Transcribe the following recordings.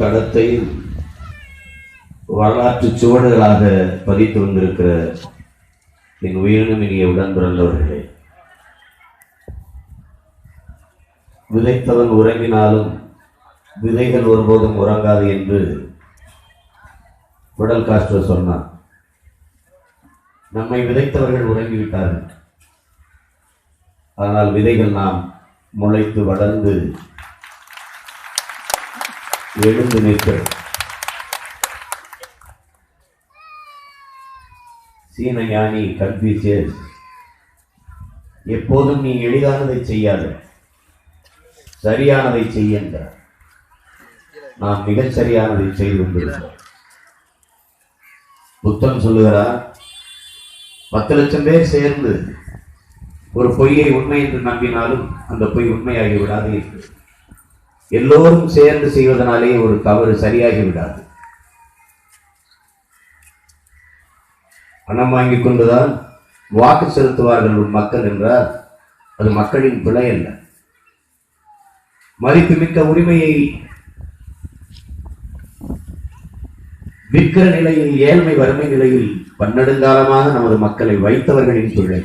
தடத்தை வரலாற்று சுவடுகளாக பதித்து வந்திருக்கிற என் உயிரினும் இனிய உடன்பிறந்தவர்களே விதைத்தவன் உறங்கினாலும் விதைகள் ஒருபோதும் உறங்காது என்று உடல் காஸ்ட்ரோ சொன்னார். நம்மை விதைத்தவர்கள் உறங்கிவிட்டார்கள். ஆனால் விதைகள் நாம் முளைத்து வளர்ந்து எழுந்து நிற்கிறோம் சீன ஞானி கன்ஃபியூசியஸ் எப்போதும் நீ எளிதானதை செய்யாத சரியானதை செய்ய நாம் மிகச் சரியானதை செய்து கொண்டிருக்கிறோம். புத்தன் சொல்லுகிறார் பத்து லட்சம் பேர் சேர்ந்து ஒரு பொய்யை உண்மை என்று நம்பினாலும் அந்த பொய் உண்மையாகி விடாது. என்று எல்லோரும் சேர்ந்து செய்வதனாலே ஒரு தவறு சரியாகி விடாது பணம் வாங்கி கொண்டுதான் வாக்கு செலுத்துவார்கள் ஒரு மக்கள் என்றால் அது மக்களின் பிழை அல்ல. மதிப்புமிக்க உரிமையை விற்கிற நிலையில் ஏழ்மை வறுமை நிலையில் பன்னெடுங்காலமாக நமது மக்களை வைத்தவர்களின் பிழை.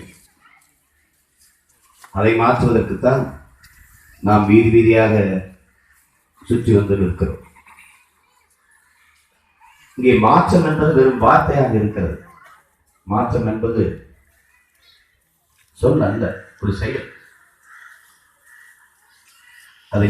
அதை மாற்றுவதற்குத்தான் நாம் வீதி வீதியாக சுற்றி வந்து நிற்கிறோம். இங்கே மாற்றம் என்பது வெறும் வார்த்தையாக இருக்கிறது. மாற்றம் என்பது சொல் அல்ல ஒரு செயல். அதை